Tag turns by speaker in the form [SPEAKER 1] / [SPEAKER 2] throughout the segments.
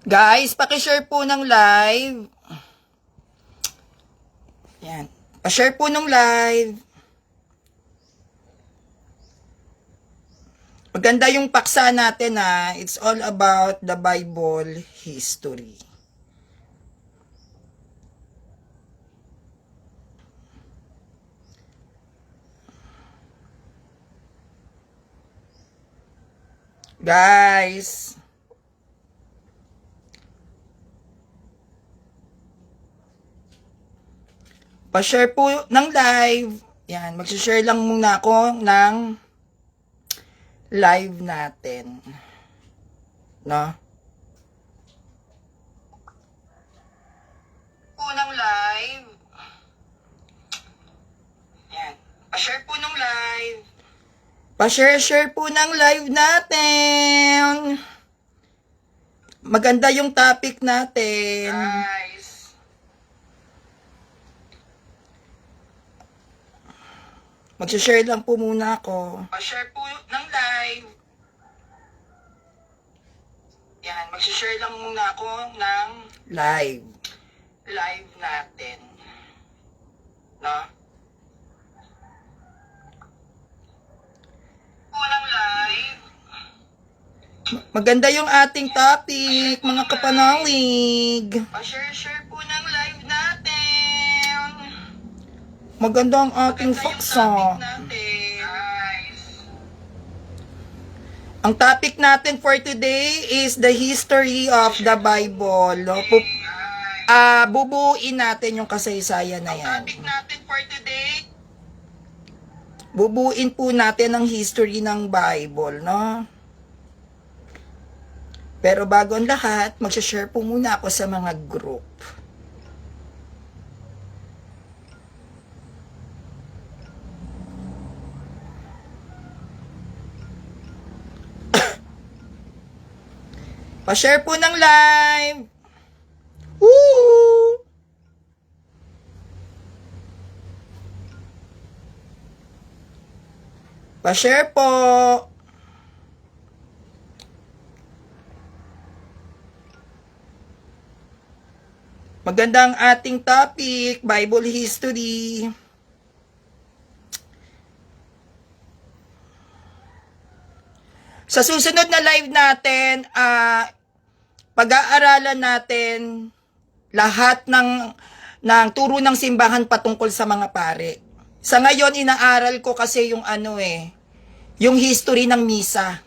[SPEAKER 1] Guys, pakishare po ng live. Yan. Pa-share po ng live. Maganda yung paksa natin ha. It's all about the Bible history. Guys, pa-share po ng live. Yan, mag-share lang muna ako ng live natin. No? Po ng live. Yan. Pa-share po ng live. Pa-share-share po ng live natin. Maganda yung topic natin. Guys. Mag-share lang po muna ako. Pa-share po ng live. Yan, mag-share lang muna ako ng live. Live natin. No? Walang live. Maganda yung ating topic, mga kapanalig. Pa-share-share po Maganda ang ating faksa. Ang topic natin for today is the history of the Bible. No? Pu- ah, bubuin natin yung kasaysayan na yan. topic natin for today Bubuin po natin ang history ng Bible, no? Pero bago ang lahat, mag-share po muna ako sa mga group. Pa-share po ng live. Woo! Pa-share po. Maganda ang ating topic, Bible history. Sa susunod na live natin, ah pag-aaralan natin lahat ng ng turo ng simbahan patungkol sa mga pare. Sa ngayon inaaral ko kasi yung ano eh, yung history ng misa.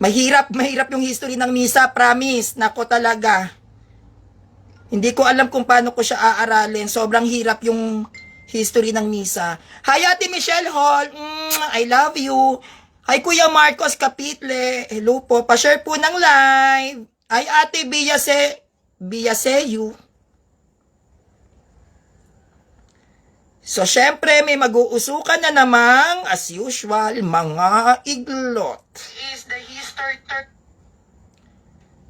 [SPEAKER 1] Mahirap, mahirap yung history ng misa, promise. Nako talaga. Hindi ko alam kung paano ko siya aaralin. Sobrang hirap yung history ng misa. Hi, Ate Michelle Hall. Mm, I love you. Hi, Kuya Marcos Kapitle. Hello po. Pa-share po ng live. Ay, Ate Biyase, Biyaseyu. So, syempre, may mag-uusukan na namang, as usual, mga iglot. Is the history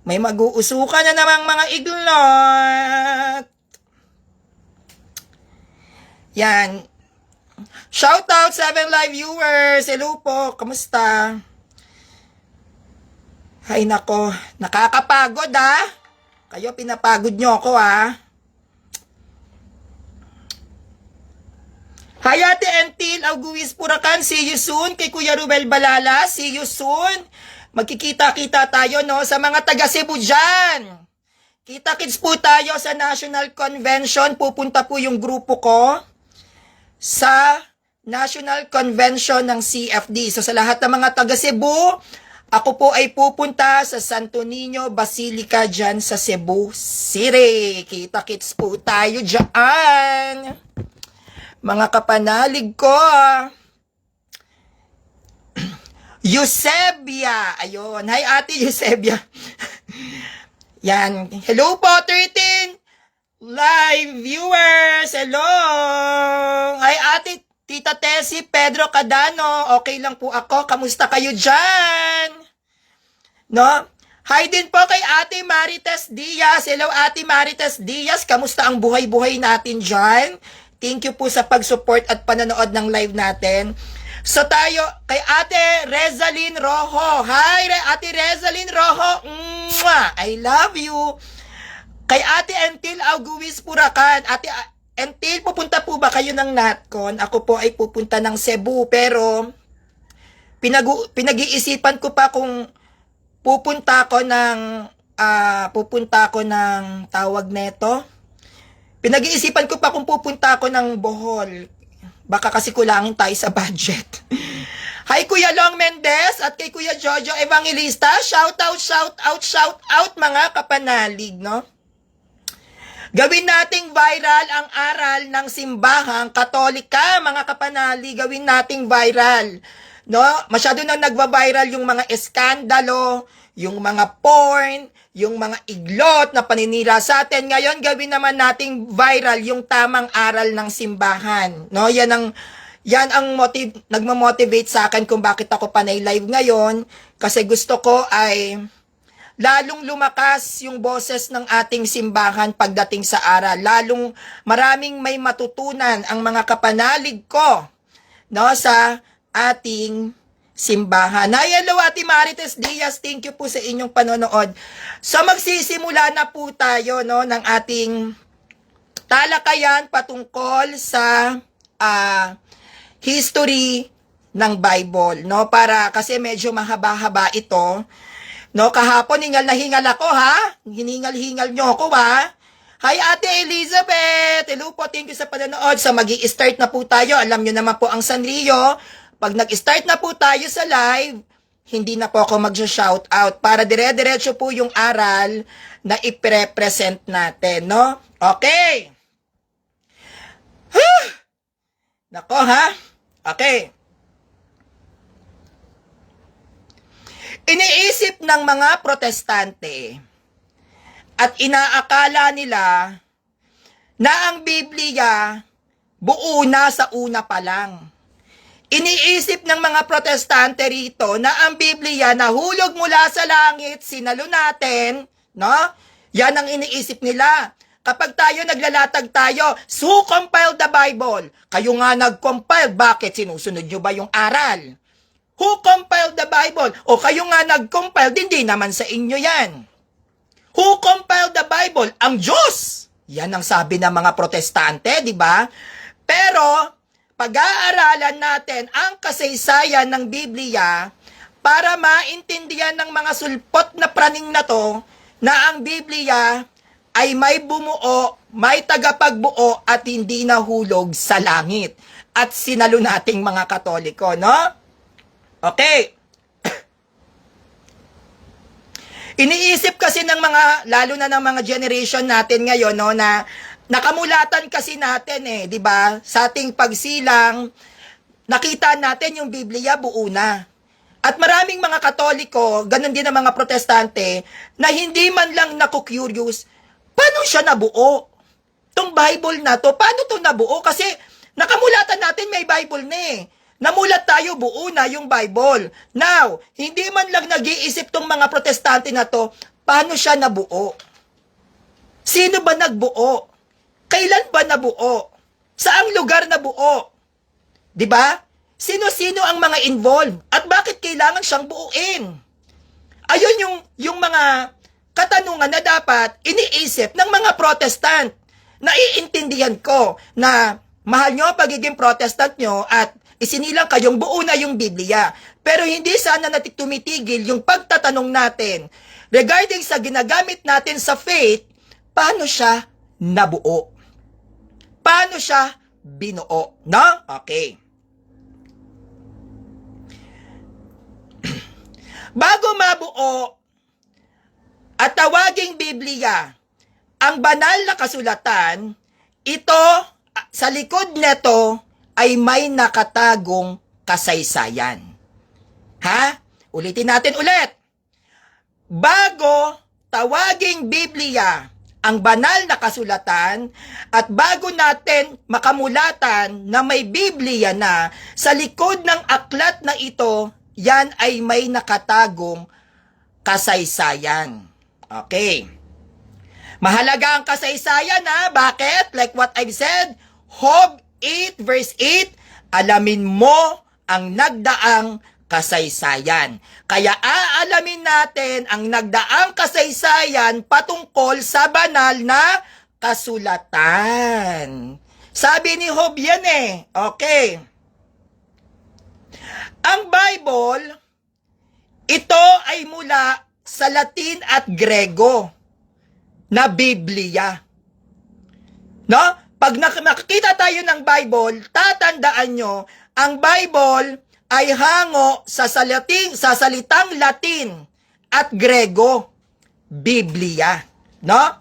[SPEAKER 1] May mag-uusukan na namang mga iglot. Yan. Shout out, 7 live viewers. Hello po. Kamusta? Hay nako, nakakapagod ah. Kayo pinapagod nyo ako ah. Hi Ate Entil, Auguis Purakan, see you soon. Kay Kuya Rubel Balala, see you soon. Magkikita-kita tayo no sa mga taga Cebu dyan. Kita-kits po tayo sa National Convention. Pupunta po yung grupo ko sa National Convention ng CFD. So sa lahat ng mga taga Cebu, ako po ay pupunta sa Santo Niño Basilica dyan sa Cebu City. Kita-kits po tayo dyan. Mga kapanalig ko. Eusebia. Ayun. Hi, Ate Eusebia. Yan. Hello po, 13 live viewers. Hello. Hi, Ate Tita Tessie Pedro Cadano. Okay lang po ako. Kamusta kayo dyan? No? Hi din po kay Ate Marites Diaz. Hello, Ate Marites Diaz. Kamusta ang buhay-buhay natin dyan? Thank you po sa pag-support at pananood ng live natin. So tayo, kay Ate Rezalyn Rojo. Hi, Re Ate Rezalyn Rojo. Mwah! I love you. Kay Ate Entil Auguis Purakan. Ate Entil, pupunta po ba kayo ng NatCon? Ako po ay pupunta ng Cebu. Pero, pinag- pinag-iisipan ko pa kung pupunta ako ng, ah, pupunta ako ng tawag neto. Pinag-iisipan ko pa kung pupunta ako ng Bohol. Baka kasi kulangin tayo sa budget. Hi Kuya Long Mendez at kay Kuya Jojo Evangelista. Shout out, shout out, shout out mga kapanalig, no? Gawin nating viral ang aral ng simbahang katolika, mga kapanalig. Gawin nating viral. No? Masyado nang nagba-viral yung mga eskandalo, yung mga porn, yung mga iglot na paninira sa atin. Ngayon, gawin naman nating viral yung tamang aral ng simbahan. No? Yan ang yan ang motiv nagmo-motivate sa akin kung bakit ako panay live ngayon kasi gusto ko ay lalong lumakas yung boses ng ating simbahan pagdating sa aral. Lalong maraming may matutunan ang mga kapanalig ko no, sa ating simbahan. Hi, hello, Ate Marites Diaz. Thank you po sa inyong panonood. So, magsisimula na po tayo no, ng ating talakayan patungkol sa ah, history ng Bible, no? Para kasi medyo mahaba-haba ito. No, kahapon hingal na hingal ako, ha? Hiningal-hingal nyo ako, ha? Hi, Ate Elizabeth! Hello po, thank you sa panonood. So, magi start na po tayo. Alam nyo naman po ang Sanrio. Pag nag-start na po tayo sa live, hindi na po ako mag-shout out para dire-diretso po yung aral na ipre-present natin, no? Okay. Huh! Nako, ha? Okay. Iniisip ng mga protestante at inaakala nila na ang Biblia buo na sa una pa lang. Iniisip ng mga protestante rito na ang Biblia nahulog mula sa langit, sinalo natin, no? Yan ang iniisip nila. Kapag tayo naglalatag tayo, who compiled the Bible? Kayo nga nag-compile, bakit? Sinusunod nyo ba yung aral? Who compiled the Bible? O kayo nga nag-compile, hindi naman sa inyo yan. Who compiled the Bible? Ang Diyos! Yan ang sabi ng mga protestante, di ba? Pero, pag-aaralan natin ang kasaysayan ng Biblia para maintindihan ng mga sulpot na praning na to na ang Biblia ay may bumuo, may tagapagbuo at hindi nahulog sa langit. At sinalo nating mga katoliko, no? Okay. Iniisip kasi ng mga, lalo na ng mga generation natin ngayon, no, na nakamulatan kasi natin eh, di ba? Sa ating pagsilang, nakita natin yung Biblia buo na. At maraming mga katoliko, ganun din ang mga protestante, na hindi man lang naku-curious, paano siya nabuo? Tong Bible na to, paano to nabuo? Kasi nakamulatan natin may Bible na eh. Namulat tayo, buo na yung Bible. Now, hindi man lang nag-iisip tong mga protestante na to, paano siya nabuo? Sino ba nagbuo? Kailan ba nabuo? Saang lugar nabuo? 'Di ba? Sino-sino ang mga involved at bakit kailangan siyang buuin? Ayun yung yung mga katanungan na dapat iniisip ng mga protestant. Naiintindihan ko na mahal nyo pagiging protestant nyo at isinilang kayong buo na yung Biblia. Pero hindi sana natin tumitigil yung pagtatanong natin regarding sa ginagamit natin sa faith, paano siya nabuo? Paano siya binuo? No? Okay. Bago mabuo at tawaging Biblia, ang banal na kasulatan, ito, sa likod nito, ay may nakatagong kasaysayan. Ha? Ulitin natin ulit. Bago tawaging Biblia ang banal na kasulatan at bago natin makamulatan na may Biblia na sa likod ng aklat na ito, yan ay may nakatagong kasaysayan. Okay. Mahalaga ang kasaysayan ha. Bakit? Like what I've said, Hob 8 verse 8, alamin mo ang nagdaang kasaysayan. Kaya aalamin natin ang nagdaang kasaysayan patungkol sa banal na kasulatan. Sabi ni Job yan eh. Okay. Ang Bible, ito ay mula sa Latin at Grego na Biblia. No? Pag nak- nakakita tayo ng Bible, tatandaan nyo, ang Bible ay hango sa saliting, sa salitang Latin at Grego, Biblia. No?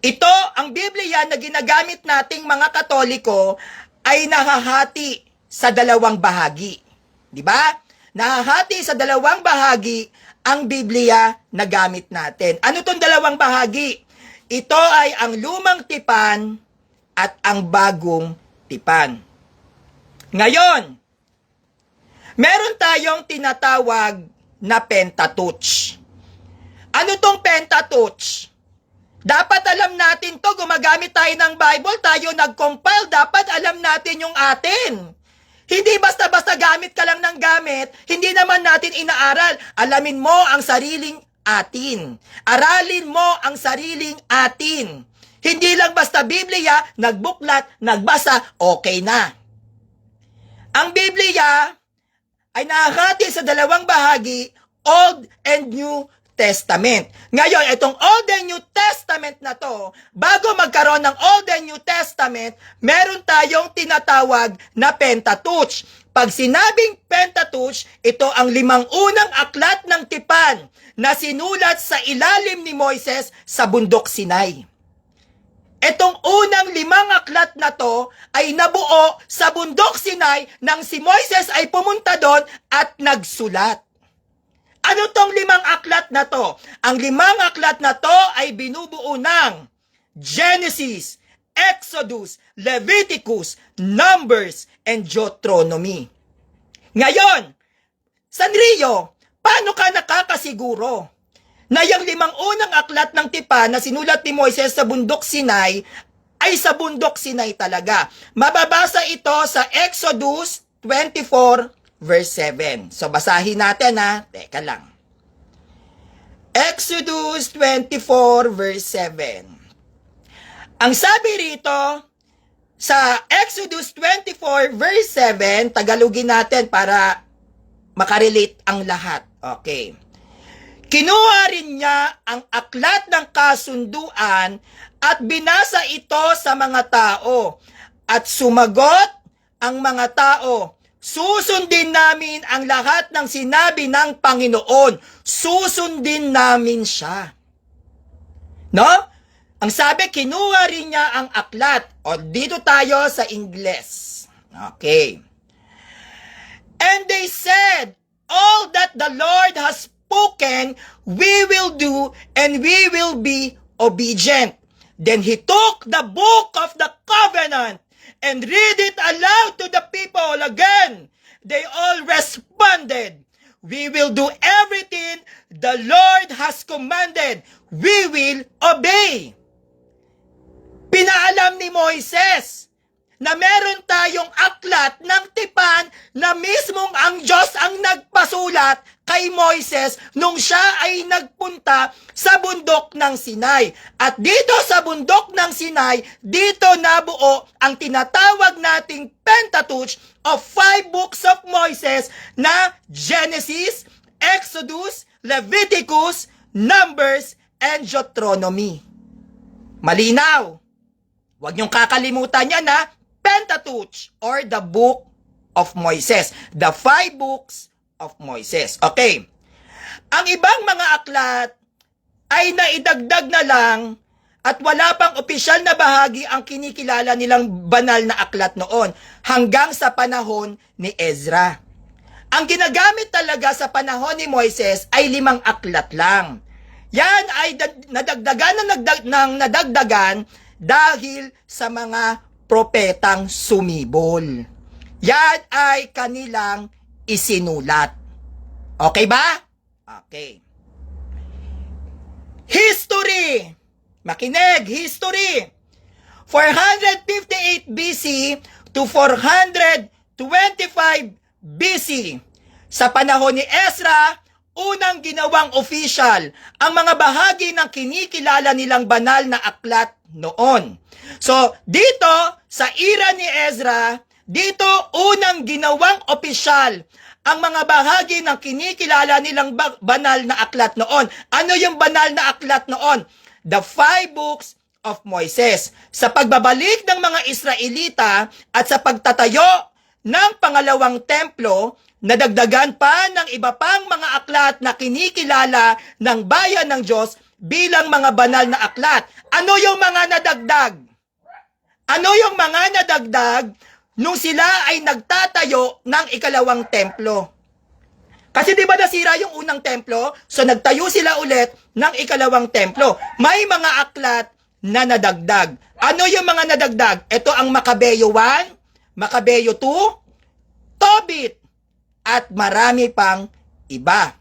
[SPEAKER 1] Ito, ang Biblia na ginagamit nating mga Katoliko ay nahahati sa dalawang bahagi. Di ba? Nahahati sa dalawang bahagi ang Biblia na gamit natin. Ano tong dalawang bahagi? Ito ay ang lumang tipan at ang bagong tipan. Ngayon, meron tayong tinatawag na Pentateuch. Ano tong Pentateuch? Dapat alam natin to, gumagamit tayo ng Bible, tayo nag-compile, dapat alam natin yung atin. Hindi basta-basta gamit ka lang ng gamit, hindi naman natin inaaral. Alamin mo ang sariling atin. Aralin mo ang sariling atin. Hindi lang basta Biblia, nagbuklat, nagbasa, okay na. Ang Biblia ay nahahati sa dalawang bahagi, Old and New Testament. Ngayon, itong Old and New Testament na to, bago magkaroon ng Old and New Testament, meron tayong tinatawag na Pentateuch. Pag sinabing Pentateuch, ito ang limang unang aklat ng tipan na sinulat sa ilalim ni Moises sa bundok Sinai. Etong unang limang aklat na to ay nabuo sa bundok Sinai nang si Moises ay pumunta doon at nagsulat. Ano tong limang aklat na to? Ang limang aklat na to ay binubuo ng Genesis, Exodus, Leviticus, Numbers, and Deuteronomy. Ngayon, Sanrio, paano ka nakakasiguro na yung limang unang aklat ng tipan na sinulat ni Moises sa bundok Sinai ay sa bundok Sinai talaga. Mababasa ito sa Exodus 24 verse 7. So basahin natin ha. Teka lang. Exodus 24 verse 7. Ang sabi rito sa Exodus 24 verse 7, Tagalogin natin para makarelate ang lahat. Okay. Kinuha rin niya ang aklat ng kasunduan at binasa ito sa mga tao. At sumagot ang mga tao, susundin namin ang lahat ng sinabi ng Panginoon. Susundin namin siya. No? Ang sabi, kinuha rin niya ang aklat. O dito tayo sa Ingles. Okay. And they said, all that the Lord has spoken, we will do, and we will be obedient. Then he took the book of the covenant and read it aloud to the people again. They all responded, We will do everything the Lord has commanded. We will obey. Pinaalam ni Moises na meron tayong aklat ng tipan na mismong ang Diyos ang nagpasulat kay Moises nung siya ay nagpunta sa bundok ng Sinai. At dito sa bundok ng Sinai, dito nabuo ang tinatawag nating Pentateuch of five books of Moises na Genesis, Exodus, Leviticus, Numbers, and Deuteronomy. Malinaw. Huwag niyong kakalimutan yan ha. Pentateuch or the book of Moises. The five books of Moises. Okay. Ang ibang mga aklat ay naidagdag na lang at wala pang opisyal na bahagi ang kinikilala nilang banal na aklat noon hanggang sa panahon ni Ezra. Ang ginagamit talaga sa panahon ni Moises ay limang aklat lang. Yan ay da- nadagdagan na nagdag- ng nadagdagan dahil sa mga propetang sumibol. Yan ay kanilang isinulat. Okay ba? Okay. History. Makinig, history. 458 BC to 425 BC. Sa panahon ni Ezra, unang ginawang official ang mga bahagi ng kinikilala nilang banal na aklat noon. So, dito sa era ni Ezra, dito unang ginawang opisyal ang mga bahagi ng kinikilala nilang ba- banal na aklat noon. Ano yung banal na aklat noon? The five books of Moises. Sa pagbabalik ng mga Israelita at sa pagtatayo ng pangalawang templo, nadagdagan pa ng iba pang mga aklat na kinikilala ng bayan ng Diyos bilang mga banal na aklat. Ano yung mga nadagdag? Ano yung mga nadagdag nung sila ay nagtatayo ng ikalawang templo? Kasi di ba nasira yung unang templo? So nagtayo sila ulit ng ikalawang templo. May mga aklat na nadagdag. Ano yung mga nadagdag? Ito ang Makabeyo 1, Makabeyo 2, Tobit, at marami pang iba.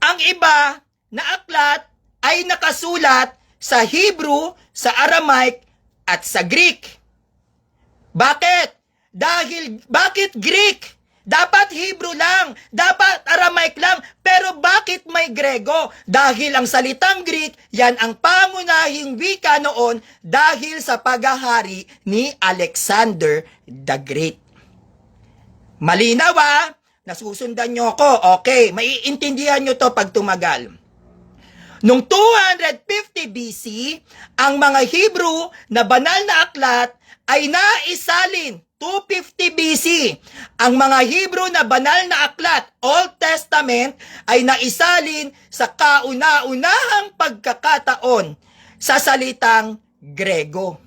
[SPEAKER 1] Ang iba na aklat ay nakasulat sa Hebrew, sa Aramaic, at sa Greek. Bakit? Dahil, bakit Greek? Dapat Hebrew lang, dapat Aramaic lang, pero bakit may Grego? Dahil ang salitang Greek, yan ang pangunahing wika noon dahil sa paghahari ni Alexander the Great. Malinaw ah, nasusundan nyo ko, okay, maiintindihan nyo to pag tumagal. Noong 250 BC, ang mga Hebrew na banal na aklat ay naisalin 250 BC. Ang mga Hebrew na banal na aklat, Old Testament, ay naisalin sa kauna-unahang pagkakataon sa salitang Grego.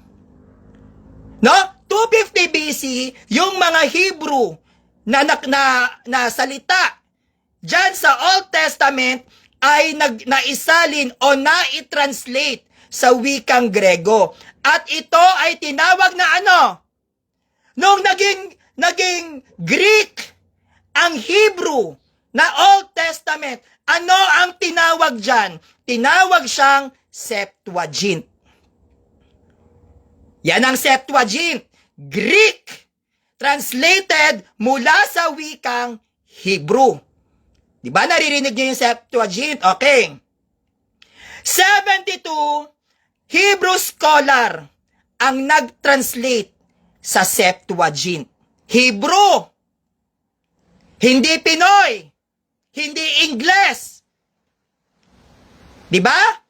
[SPEAKER 1] No? 250 BC, yung mga Hebrew na, na, na, na salita dyan sa Old Testament ay nag, naisalin o na-translate sa wikang Grego. At ito ay tinawag na ano? Nung naging, naging Greek ang Hebrew na Old Testament, ano ang tinawag dyan? Tinawag siyang Septuagint. Yan ang Septuagint. Greek. Translated mula sa wikang Hebrew. Di ba naririnig niyo yung Septuagint? Okay. 72 Hebrew scholar ang nag-translate sa Septuagint. Hebrew. Hindi Pinoy. Hindi Ingles. Di ba?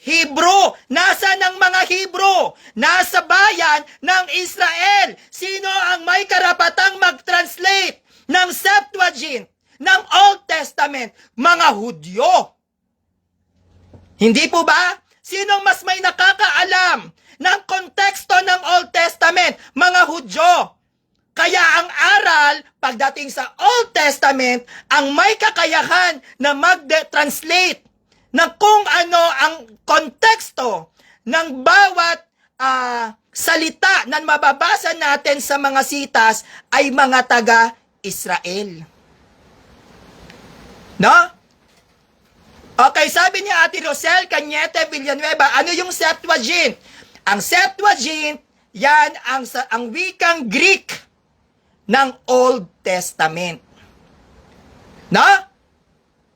[SPEAKER 1] Hebrew. Nasa ng mga Hebrew? Nasa bayan ng Israel. Sino ang may karapatang mag-translate ng Septuagint, ng Old Testament? Mga Hudyo. Hindi po ba? Sinong mas may nakakaalam ng konteksto ng Old Testament? Mga Hudyo. Kaya ang aral, pagdating sa Old Testament, ang may kakayahan na mag-translate na kung ano ang konteksto ng bawat ah, salita na mababasa natin sa mga sitas ay mga taga-Israel. No? Okay, sabi ni Ate Rosel Cañete Villanueva, ano yung Septuagint? Ang Septuagint, yan ang, ang wikang Greek ng Old Testament. No?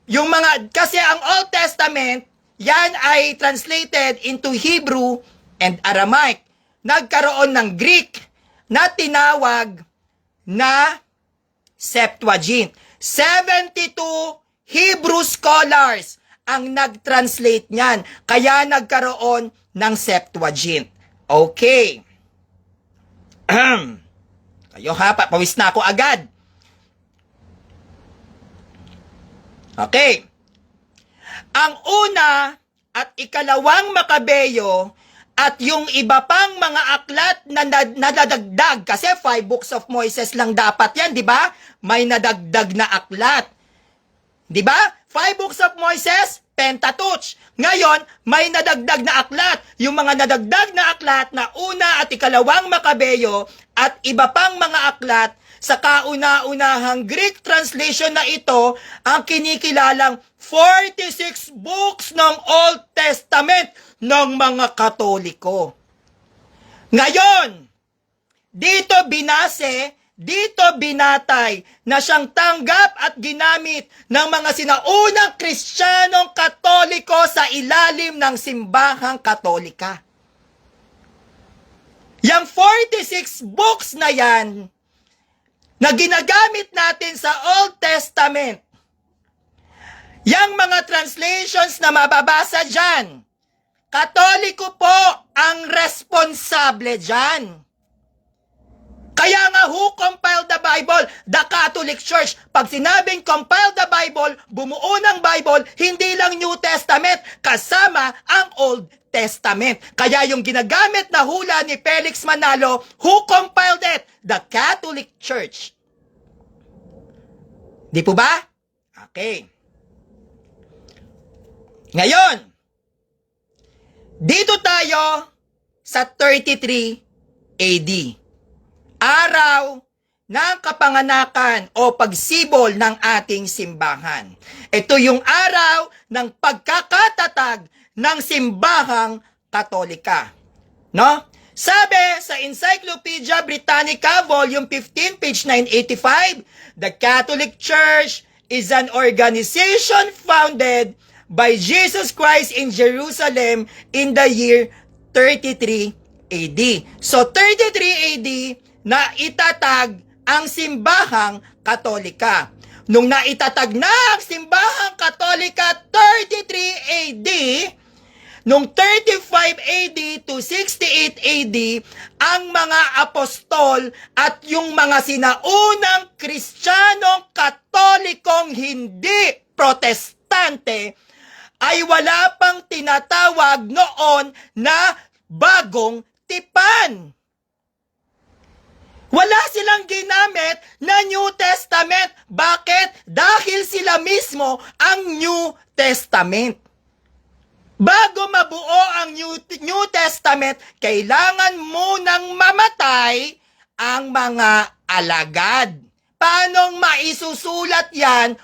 [SPEAKER 1] Yung mga, kasi ang Old Testament, yan ay translated into Hebrew and Aramaic. Nagkaroon ng Greek na tinawag na Septuagint. 72 Hebrew scholars ang nag-translate niyan. Kaya nagkaroon ng Septuagint. Okay. Kayo ha, pa- pawis na ako agad. Okay. Ang una at ikalawang makabeyo at yung iba pang mga aklat na nad- nadadagdag kasi five books of Moses lang dapat yan, di ba? May nadagdag na aklat. Di ba? Five books of Moses, Pentateuch. Ngayon, may nadagdag na aklat. Yung mga nadagdag na aklat na una at ikalawang makabeyo at iba pang mga aklat sa kauna-unahang Greek translation na ito ang kinikilalang 46 books ng Old Testament ng mga Katoliko. Ngayon, dito binase dito binatay na siyang tanggap at ginamit ng mga sinaunang Kristiyanong Katoliko sa ilalim ng simbahang Katolika. Yang 46 books na yan na ginagamit natin sa Old Testament, yang mga translations na mababasa dyan, Katoliko po ang responsable dyan. Kaya nga who compiled the Bible? The Catholic Church. Pag sinabing compile the Bible, bumuo ng Bible, hindi lang New Testament, kasama ang Old Testament. Kaya yung ginagamit na hula ni Felix Manalo, who compiled it? The Catholic Church. Di po ba? Okay. Ngayon, dito tayo sa 33 AD. Araw ng kapanganakan o pagsibol ng ating simbahan. Ito yung araw ng pagkakatatag ng simbahang katolika. No? Sabi sa Encyclopedia Britannica, Volume 15, page 985, the Catholic Church is an organization founded by Jesus Christ in Jerusalem in the year 33 AD. So 33 AD na itatag ang simbahang katolika. Nung naitatag na ang simbahang katolika 33 AD, Nung 35 AD to 68 AD, ang mga apostol at yung mga sinaunang kristyanong katolikong hindi protestante ay wala pang tinatawag noon na bagong tipan. Wala silang ginamit na New Testament. Bakit? Dahil sila mismo ang New Testament. Bago mabuo ang New, New Testament, kailangan munang mamatay ang mga alagad. Paano maisusulat yan